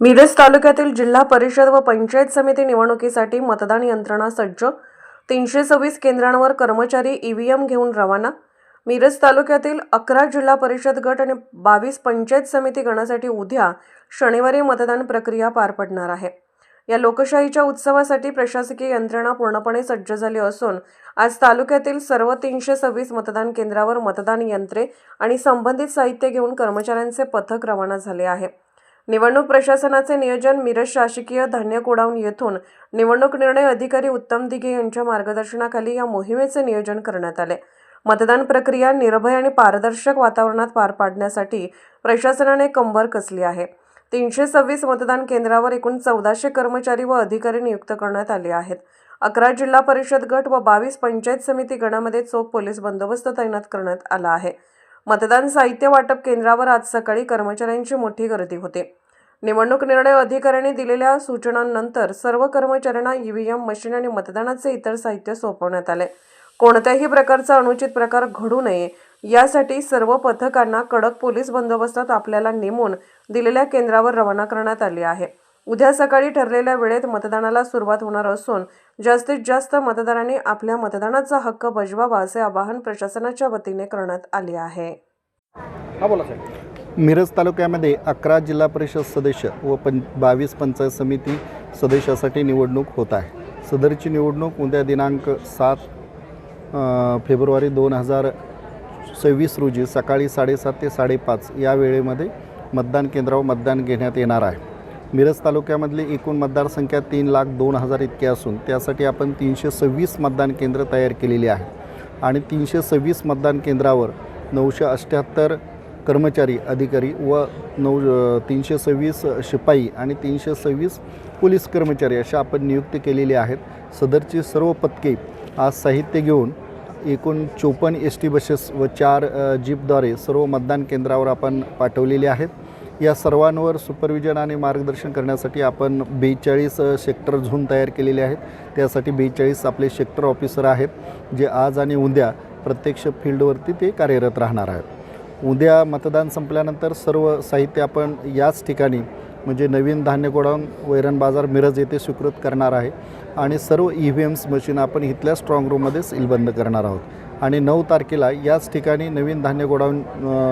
मिरज तालुक्यातील जिल्हा परिषद व पंचायत समिती निवडणुकीसाठी मतदान यंत्रणा सज्ज. तीनशे सव्वीस केंद्रांवर कर्मचारी ईव्हीएम घेऊन रवाना. मिरज तालुक्यातील अकरा जिल्हा परिषद गट आणि बावीस पंचायत समिती गणासाठी उद्या शनिवारी मतदान प्रक्रिया पार पडणार आहे. या लोकशाहीच्या उत्सवासाठी प्रशासकीय यंत्रणा पूर्णपणे सज्ज झाली असून आज तालुक्यातील सर्व तीनशे सव्वीस मतदान केंद्रावर मतदान यंत्रे आणि संबंधित साहित्य घेऊन कर्मचाऱ्यांचे पथक रवाना झाले आहे. निवडणूक प्रशासनाचे नियोजन मिरज शासकीय धान्य कोडाऊन येथून. निवडणूक निर्णय अधिकारी उत्तम दिघे यांच्या मार्गदर्शनाखाली या मोहिमेचे नियोजन करण्यात आले. मतदान प्रक्रिया निर्भय आणि पारदर्शक वातावरणात पार पाडण्यासाठी प्रशासनाने कंबर कसली आहे? तीनशे सव्वीस मतदान केंद्रावर एकूण चौदाशे कर्मचारी व अधिकारी नियुक्त करण्यात आले आहेत. अकरा जिल्हा परिषद गट व बावीस पंचायत समिती गणामध्ये चोख पोलीस बंदोबस्त तैनात करण्यात आला आहे. मतदान साहित्य वाटप केंद्रावर आज सकाळी कर्मचाऱ्यांची मोठी गर्दी होती. निवडणूक निर्णय अधिकाऱ्यांनी दिलेल्या सूचनांनंतर सर्व कर्मचाऱ्यांना ईव्हीएम मशीन आणि मतदानाचे इतर साहित्य सोपवण्यात आले. कोणत्याही प्रकारचा अनुचित प्रकार घडू नये यासाठी सर्व पथकांना कडक पोलीस बंदोबस्तात आपल्याला नेमून दिलेल्या केंद्रावर रवाना करण्यात आली आहे. उद्या सकाळी ठरलेल्या वेळेत मतदानाला सुरुवात होणार असून जास्तीत जास्त मतदारांनी आपल्या मतदानाचा हक्क बजवावा असे आवाहन प्रशासनाच्या वतीने करण्यात आले आहे. हा मिरज तालुक्यामध्ये अकरा जिल्हा परिषद सदस्य व पं बावीस पंचायत समिती सदस्यासाठी निवडणूक होत आहे. सदरची निवडणूक उद्या दिनांक सात फेब्रुवारी दोन हजार सव्वीस रोजी सकाळी साडेसात ते साडेपाच या वेळेमध्ये मतदान केंद्रावर मतदान घेण्यात येणार आहे. मिरज तालुक्यामधली एकूण मतदारसंख्या तीन लाख दोन हजार इतकी असून त्यासाठी आपण तीनशे सव्वीस मतदान केंद्र तयार केलेली आहे. आणि तीनशे सव्वीस मतदान केंद्रावर नऊशे अठ्ठ्याहत्तर कर्मचारी अधिकारी व नऊ तीनशे सव्वीस शिपाई आणि तीनशे सव्वीस पोलीस कर्मचारी अशा आपण नियुक्ती केलेली आहेत. सदरची सर्व पथके आज साहित्य घेऊन एकूण चोपन्न एस टी बसेस व चार जीपद्वारे सर्व मतदान केंद्रावर आपण पाठवलेले आहेत. या सर्वांवर सुपरविजन आणि मार्गदर्शन करण्यासाठी आपण बेचाळीस सेक्टर झोन तयार केलेले आहेत. त्यासाठी बेचाळीस आपले सेक्टर ऑफिसर आहेत जे आज आणि उद्या प्रत्यक्ष फील्डवरती ते कार्यरत राहणार आहेत. उद्या मतदान संपल्यानंतर सर्व साहित्य आपण याच ठिकाणी म्हणजे नवीन धान्य गोडाऊन वैरण बाजार मिरज येथे स्वीकृत करणार आहे आणि सर्व ई व्ही एम्स मशीन आपण इथल्या स्ट्रॉंग रूममध्ये सीलबंद करणार आहोत. आणि नऊ तारखेला याच ठिकाणी नवीन धान्य गोडाऊन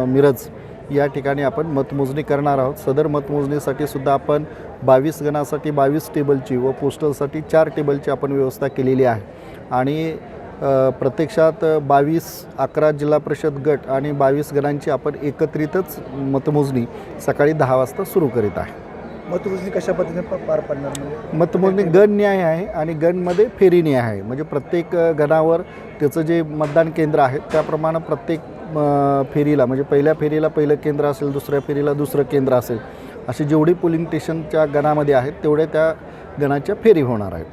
मिरज या ठिकाणी आपण मतमोजणी करणार आहोत. सदर मतमोजणीसाठी सुद्धा आपण बावीस गणासाठी बावीस टेबलची व पोस्टलसाठी चार टेबलची आपण व्यवस्था केलेली आहे. आणि प्रत्यक्षात बावीस अकरा जिल्हा परिषद गट आणि बावीस गणांची आपण एकत्रितच मतमोजणी सकाळी दहा वाजता सुरू करीत आहे. मतमोजणी कशा पद्धतीने पार पडणार म्हणजे? मतमोजणी गण न्याय आहे आणि गणमध्ये फेरी न्याय आहे. म्हणजे प्रत्येक गणावर त्याचं जे मतदान केंद्र आहे त्याप्रमाणे प्रत्येक फेरीला म्हणजे पहिल्या फेरीला पहिलं केंद्र असेल दुसऱ्या फेरीला दुसरं केंद्र असेल अशी जेवढी पोलिंग स्टेशनच्या गणामध्ये आहेत तेवढ्या त्या गणाच्या फेरी होणार आहेत.